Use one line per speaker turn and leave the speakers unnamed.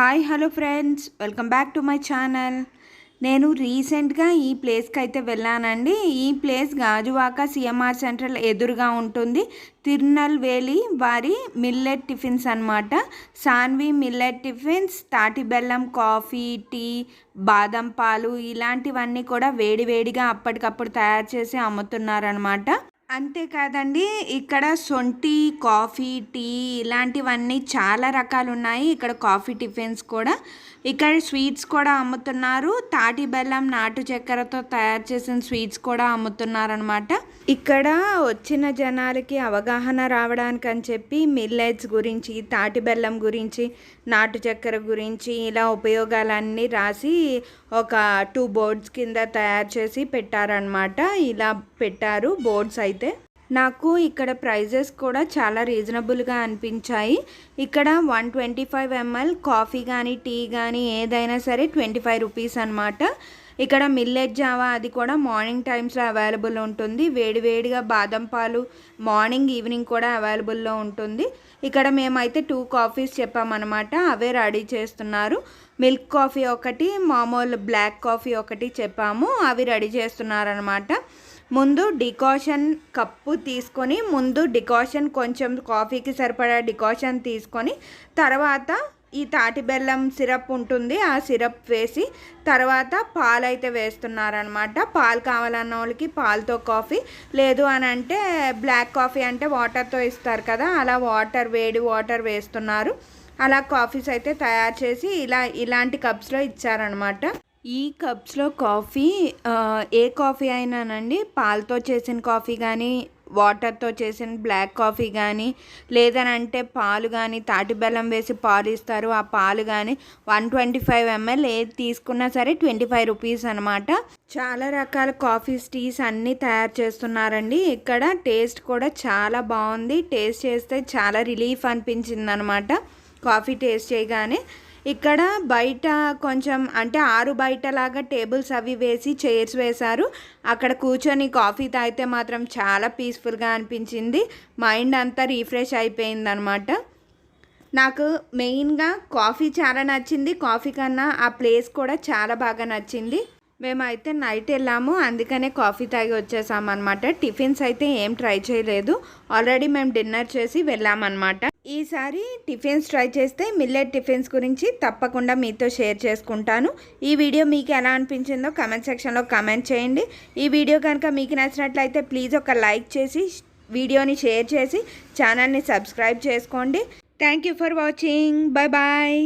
Hi hello friends. Welcome back to my channel. నేను రీసెంట్గా ఈ ప్లేస్కి అయితే వెళ్ళానండి. ఈ ప్లేస్ గాజువాక సిఎంఆర్ సెంట్రల్ ఎదురుగా ఉంటుంది. తిరునల్వేలి వారి మిల్లెట్ టిఫిన్స్ అనమాట సాన్వి మిల్లెట్ టిఫిన్స్ తాటిబెల్లం కాఫీ టీ బాదం పాలు ఇలాంటివన్నీ కూడా వేడివేడిగా అప్పటికప్పుడు తయారు చేసి అమ్ముతున్నారనమాట అంతేకాదండి ఇక్కడ సొంటి కాఫీ టీ ఇలాంటివన్నీ చాలా రకాలు ఉన్నాయి ఇక్కడ కాఫీ టిఫిన్స్ కూడా. ఇక్కడ స్వీట్స్ కూడా అమ్ముతున్నారు. తాటి బెల్లం నాటు చక్కెరతో తయారు చేసిన స్వీట్స్ కూడా అమ్ముతున్నారనమాట ఇక్కడ వచ్చిన జనాలకి అవగాహన రావడానికి అని చెప్పి మిల్లెట్స్ గురించి తాటి బెల్లం గురించి నాటు చక్కెర గురించి ఇలా ఉపయోగాలన్నీ రాసి ఒక టూ బోర్డ్స్ కింద తయారు చేసి పెట్టారనమాట ఇలా పెట్టారు బోర్డ్స్ అయితే. నాకు ఇక్కడ ప్రైజెస్ కూడా చాలా రీజనబుల్గా అనిపించాయి. ఇక్కడ one twenty five ML coffee కానీ టీ కానీ ఏదైనా సరే ట్వంటీ ఫైవ్ రూపీస్ అనమాట ఇక్కడ మిల్లెట్ జావా అది కూడా మార్నింగ్ టైమ్స్లో అవైలబుల్ ఉంటుంది. వేడివేడిగా బాదం పాలు మార్నింగ్ ఈవినింగ్ కూడా అవైలబుల్లో ఉంటుంది. ఇక్కడ మేమైతే టూ కాఫీస్ చెప్పామన్నమాట. అవే రెడీ చేస్తున్నారు. మిల్క్ కాఫీ ఒకటి మామూలు బ్లాక్ కాఫీ ఒకటి చెప్పాము. అవి రెడీ చేస్తున్నారనమాట ముందు డికాషన్ కప్పు తీసుకొని ముందు డికాషన్ కొంచెం కాఫీకి సరిపడా డికాషన్ తీసుకొని తర్వాత ఈ తాటి బెల్లం సిరప్ ఉంటుంది ఆ సిరప్ వేసి తర్వాత పాలు అయితే వేస్తున్నారనమాట పాలు కావాలన్న వాళ్ళకి పాలతో కాఫీ లేదు అని అంటే బ్లాక్ కాఫీ అంటే వాటర్తో ఇస్తారు కదా అలా వాటర్ వేడి వాటర్ వేస్తున్నారు. అలా కాఫీస్ అయితే తయారు చేసి ఇలా ఇలాంటి కప్స్లో ఇచ్చారనమాట ఈ కప్స్లో కాఫీ ఏ కాఫీ అయినానండి? పాలతో చేసిన కాఫీ కానీ వాటర్తో చేసిన బ్లాక్ కాఫీ కానీ లేదనంటే పాలు కానీ తాటి బెల్లం వేసి పాలు ఇస్తారు ఆ పాలు కానీ వన్ ట్వంటీ ఫైవ్ ఎంఎల్ ఏది తీసుకున్నా సరే ట్వంటీ ఫైవ్ రూపీస్ అనమాట చాలా రకాల కాఫీస్ టీస్ అన్నీ తయారు చేస్తున్నారండి. ఇక్కడ టేస్ట్ కూడా చాలా బాగుంది టేస్ట్ చేస్తే చాలా రిలీఫ్ అనిపించింది అనమాట కాఫీ టేస్ట్ చేయగానే. ఇక్కడ బయట కొంచెం అంటే ఆరు బయట లాగా టేబుల్స్ అవి వేసి చైర్స్ వేశారు. అక్కడ కూర్చొని కాఫీ తాగితే మాత్రం చాలా పీస్ఫుల్గా అనిపించింది. మైండ్ అంతా రీఫ్రెష్ అయిపోయిందనమాట నాకు మెయిన్గా కాఫీ చాలా నచ్చింది. కాఫీ కన్నా ఆ ప్లేస్ కూడా చాలా బాగా నచ్చింది. మేమైతే నైట్ వెళ్ళాము అందుకనే కాఫీ తాగి వచ్చేసామన్నమాట. టిఫిన్స్ అయితే ఏం ట్రై చేయలేదు. ఆల్రెడీ మేము డిన్నర్ చేసి వెళ్ళామన్నమాట. ఈసారి టిఫిన్స్ ట్రై చేస్తే మిల్లెట్ టిఫిన్స్ గురించి తప్పకుండా మీతో షేర్ చేసుకుంటాను. ఈ వీడియో మీకు ఎలా అనిపించిందో కమెంట్ సెక్షన్లో కమెంట్ చేయండి. ఈ వీడియో కనుక మీకు నచ్చినట్లయితే ప్లీజ్ ఒక లైక్ చేసి వీడియోని షేర్ చేసి ఛానల్ని సబ్స్క్రైబ్ చేసుకోండి. Thank you for watching. Bye bye.